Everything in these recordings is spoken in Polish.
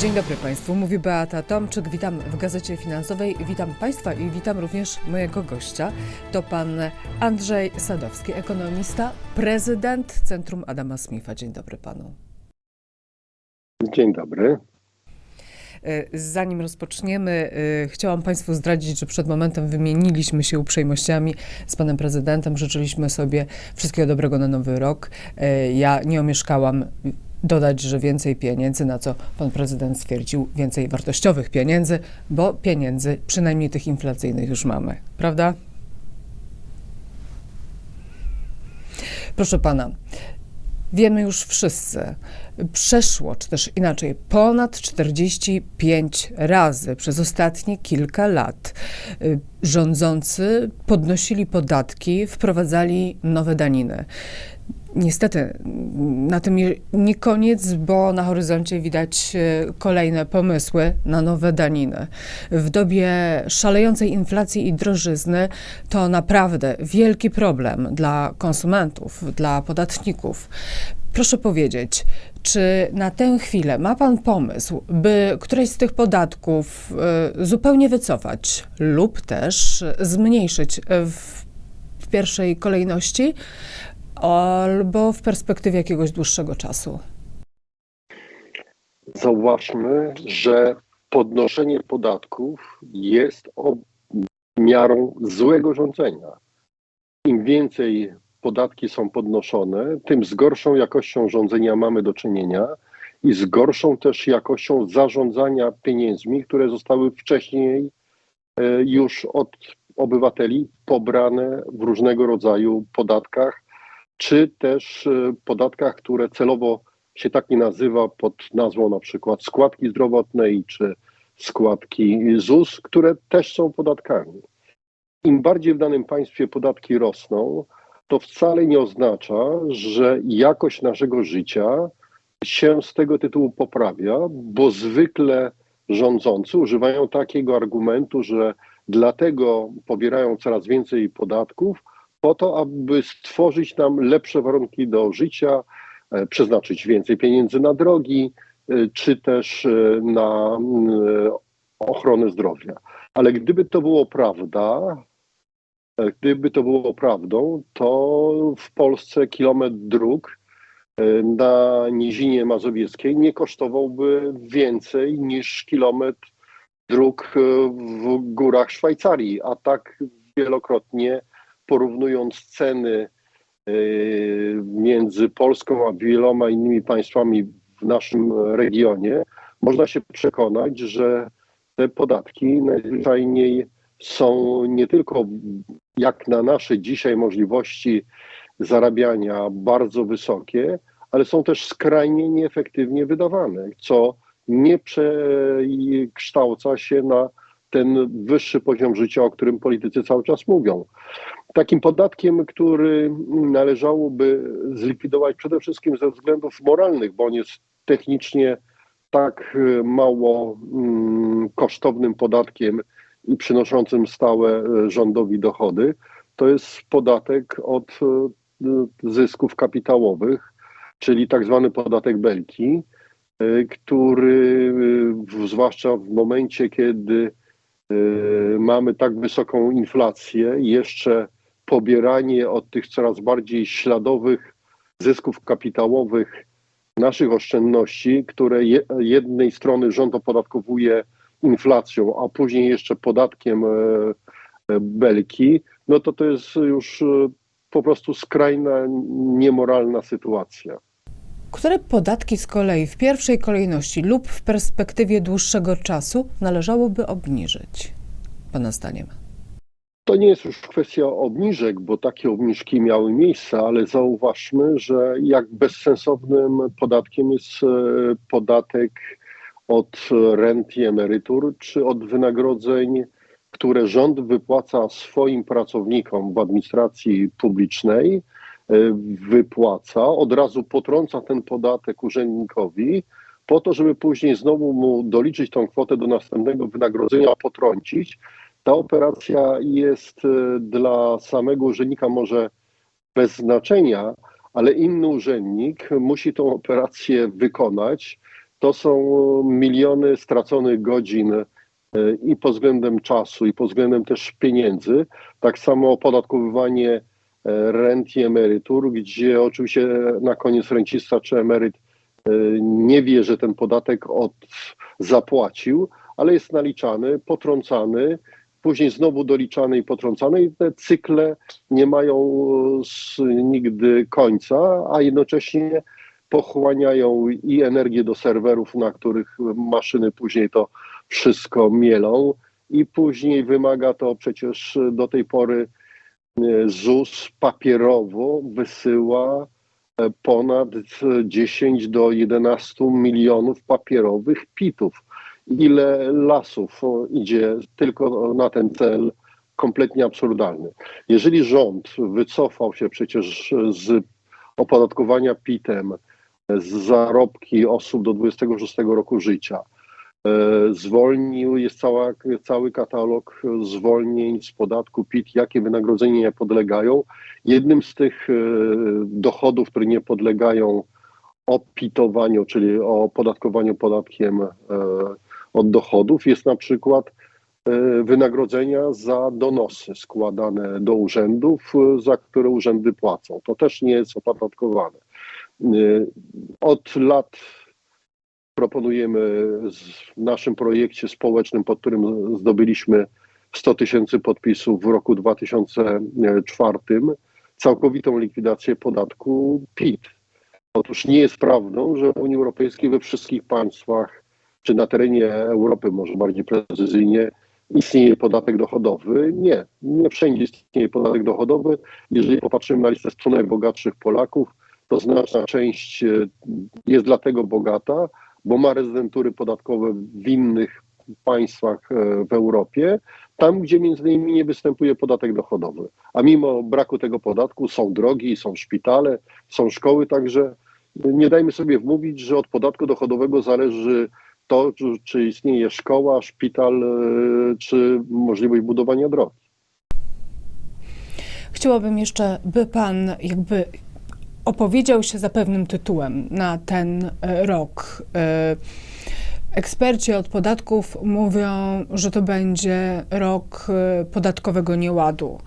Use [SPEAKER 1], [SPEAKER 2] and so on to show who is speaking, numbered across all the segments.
[SPEAKER 1] Dzień dobry Państwu, mówi Beata Tomczyk, witam w Gazecie Finansowej, witam Państwa i witam również mojego gościa. To Pan Andrzej Sadowski, ekonomista, prezydent Centrum Adama Smitha. Dzień dobry Panu.
[SPEAKER 2] Dzień dobry.
[SPEAKER 1] E, Zanim rozpoczniemy, e, chciałam Państwu zdradzić, że przed momentem wymieniliśmy się uprzejmościami z Panem Prezydentem, życzyliśmy sobie wszystkiego dobrego na nowy rok. E, Ja nie omieszkałam dodać, że więcej pieniędzy, na co Pan Prezydent stwierdził, więcej wartościowych pieniędzy, bo pieniędzy, przynajmniej tych inflacyjnych już mamy, prawda? Proszę Pana, Wiemy już wszyscy, przeszło, czy też inaczej, ponad 45 razy przez ostatnie kilka lat rządzący podnosili podatki, wprowadzali nowe daniny. Niestety, na tym nie- nie koniec, bo na horyzoncie widać y, kolejne pomysły na nowe daniny. W dobie szalejącej inflacji i drożyzny to naprawdę wielki problem dla konsumentów, dla podatników. Proszę powiedzieć, czy na tę chwilę ma Pan pomysł, by któreś z tych podatków y, zupełnie wycofać lub też zmniejszyć w pierwszej kolejności, albo w perspektywie jakiegoś dłuższego czasu?
[SPEAKER 2] Zauważmy, że podnoszenie podatków jest miarą złego rządzenia. Im więcej podatki są podnoszone, tym z gorszą jakością rządzenia mamy do czynienia i z gorszą też jakością zarządzania pieniędzmi, które zostały wcześniej e, już od obywateli pobrane w różnego rodzaju podatkach, czy też e, podatkach, które celowo się tak nie nazywa pod nazwą na przykład składki zdrowotnej czy składki ZUS, które też są podatkami. Im bardziej w danym państwie podatki rosną, to wcale nie oznacza, że jakość naszego życia się z tego tytułu poprawia, bo zwykle rządzący używają takiego argumentu, że dlatego pobierają coraz więcej podatków, po to, aby stworzyć nam lepsze warunki do życia, e, przeznaczyć więcej pieniędzy na drogi, e, czy też e, na ochronę zdrowia. Ale gdyby to było prawda, gdyby to było prawdą, to w Polsce kilometr dróg na Nizinie Mazowieckiej nie kosztowałby więcej niż kilometr dróg w górach Szwajcarii, a tak wielokrotnie porównując ceny y, między Polską a wieloma innymi państwami w naszym regionie, można się przekonać, że te podatki najzwyczajniej są nie tylko jak na nasze dzisiaj możliwości zarabiania bardzo wysokie, ale są też skrajnie nieefektywnie wydawane, co nie przekształca się na ten wyższy poziom życia, o którym politycy cały czas mówią. Takim podatkiem, który należałoby zlikwidować przede wszystkim ze względów moralnych, bo on jest technicznie tak y, mało mm, kosztownym podatkiem i przynoszącym stałe y, rządowi dochody, to jest podatek od y, zysków kapitałowych, czyli tak zwany podatek Belki, który zwłaszcza w momencie, kiedy mamy tak wysoką inflację, jeszcze pobieranie od tych coraz bardziej śladowych zysków kapitałowych naszych oszczędności, które je, jednej strony rząd opodatkowuje inflacją, a później jeszcze podatkiem e, e, belki, no to to jest już e, po prostu skrajna, niemoralna sytuacja.
[SPEAKER 1] Które podatki z kolei w pierwszej kolejności lub w perspektywie dłuższego czasu należałoby obniżyć, Pana zdaniem?
[SPEAKER 2] To nie jest już kwestia obniżek, bo takie obniżki miały miejsce, ale zauważmy, że jak bezsensownym podatkiem jest e, podatek od rent i emerytur, czy od wynagrodzeń, które rząd wypłaca swoim pracownikom w administracji publicznej, e, wypłaca, od razu potrąca ten podatek urzędnikowi, po to, żeby później znowu mu doliczyć tą kwotę do następnego wynagrodzenia, potrącić. Ta operacja jest e, dla samego urzędnika może bez znaczenia, ale inny urzędnik musi tą operację wykonać To są miliony straconych godzin e, i pod względem czasu, i pod względem też pieniędzy. Tak samo opodatkowywanie e, rent i emerytur, gdzie oczywiście na koniec rencista czy emeryt nie wie, że ten podatek od, zapłacił, ale jest naliczany, potrącany, później znowu doliczany i potrącany i te cykle nie mają e, nigdy końca, a jednocześnie pochłaniają i energię do serwerów, na których maszyny później to wszystko mielą i później wymaga to przecież do tej pory e, ZUS papierowo wysyła e, ponad 10 do 11 milionów papierowych pitów. Ile lasów o, idzie tylko na ten cel, kompletnie absurdalny. Jeżeli rząd wycofał się przecież z opodatkowania PIT-em, z zarobki osób do 26 roku życia, e, zwolnił, jest cała, cały katalog zwolnień z podatku PIT, jakie wynagrodzenia nie podlegają. Jednym z tych e, dochodów, które nie podlegają opitowaniu, czyli opodatkowaniu podatkiem e, od dochodów, jest na przykład e, wynagrodzenia za donosy składane do urzędów, e, za które urzędy płacą. To też nie jest opodatkowane. E, Od lat proponujemy w naszym projekcie społecznym, pod którym zdobyliśmy 100 tysięcy podpisów w roku 2004, całkowitą likwidację podatku PIT. Otóż nie jest prawdą, że w Unii Europejskiej we wszystkich państwach, czy na terenie Europy może bardziej precyzyjnie, istnieje podatek dochodowy. Nie, nie wszędzie istnieje podatek dochodowy. Jeżeli popatrzymy na listę 100 najbogatszych Polaków, to znaczna część e, jest dlatego bogata, bo ma rezydentury podatkowe w innych państwach e, w Europie, tam gdzie między innymi nie występuje podatek dochodowy. A mimo braku tego podatku są drogi, są szpitale, są szkoły, także nie dajmy sobie wmówić, że od podatku dochodowego zależy to, czy, istnieje szkoła, szpital, e, czy możliwość budowania drogi.
[SPEAKER 1] Chciałabym jeszcze, by pan jakby opowiedział się za pewnym tytułem na ten e, rok. E, Eksperci od podatków mówią, że to będzie rok podatkowego nieładu.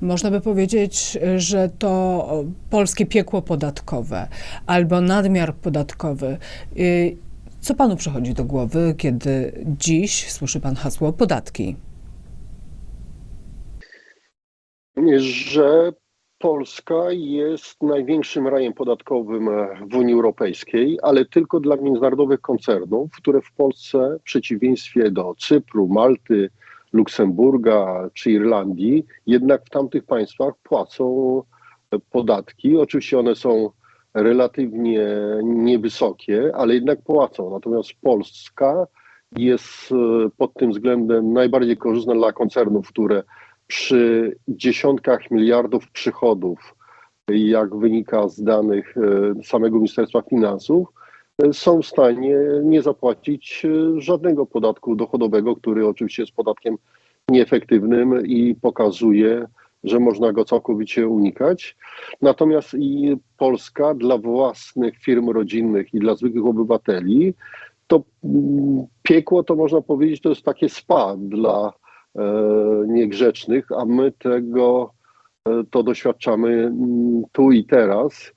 [SPEAKER 1] Można by powiedzieć, że to polskie piekło podatkowe albo nadmiar podatkowy. Co panu przychodzi do głowy, kiedy dziś słyszy pan hasło podatki?
[SPEAKER 2] że Polska jest największym rajem podatkowym w Unii Europejskiej, ale tylko dla międzynarodowych koncernów, które w Polsce, w przeciwieństwie do Cypru, Malty, Luksemburga czy Irlandii, jednak w tamtych państwach płacą podatki. Oczywiście one są relatywnie niewysokie, ale jednak płacą. Natomiast Polska jest e, pod tym względem najbardziej korzystna dla koncernów, które przy dziesiątkach miliardów przychodów, jak wynika z danych e, samego Ministerstwa Finansów, e, są w stanie nie zapłacić żadnego podatku dochodowego, który oczywiście jest podatkiem nieefektywnym i pokazuje, że można go całkowicie unikać. Natomiast i Polska dla własnych firm rodzinnych i dla zwykłych obywateli, to mm, piekło to można powiedzieć, to jest takie spa dla e, niegrzecznych, a my tego e, to doświadczamy mm, tu i teraz.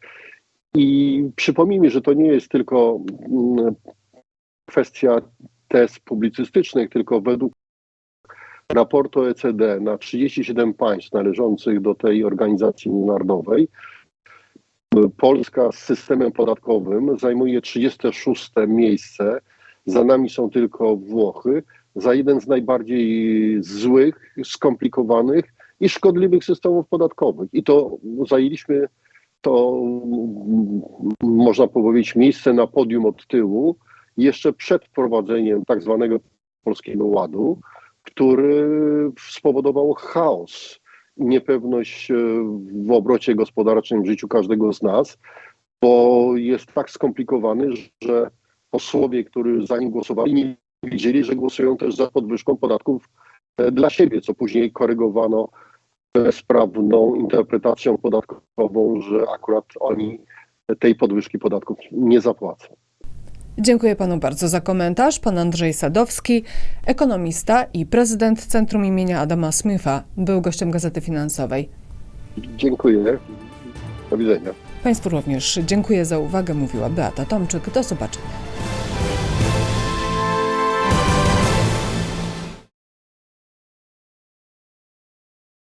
[SPEAKER 2] I przypomnijmy, że to nie jest tylko mm, kwestia test publicystycznych, tylko według raportu OECD na 37 państw należących do tej organizacji międzynarodowej, Polska z systemem podatkowym zajmuje 36 miejsce. Za nami są tylko Włochy, za jeden z najbardziej złych, skomplikowanych i szkodliwych systemów podatkowych. I to zajęliśmy to, mm, można powiedzieć, miejsce na podium od tyłu jeszcze przed wprowadzeniem tak zwanego Polskiego Ładu, który spowodował chaos niepewność e, w obrocie gospodarczym w życiu każdego z nas, bo jest tak skomplikowany, że posłowie, którzy za nim głosowali, nie wiedzieli, że głosują też za podwyżką podatków e, dla siebie, co później korygowano bezprawną interpretacją podatkową, że akurat oni tej podwyżki podatków nie zapłacą.
[SPEAKER 1] Dziękuję panu bardzo za komentarz. Pan Andrzej Sadowski, ekonomista i prezydent Centrum imienia Adama Smitha, był gościem Gazety Finansowej.
[SPEAKER 2] Dziękuję. Do widzenia.
[SPEAKER 1] Państwu również dziękuję za uwagę, mówiła Beata Tomczyk. Do zobaczenia.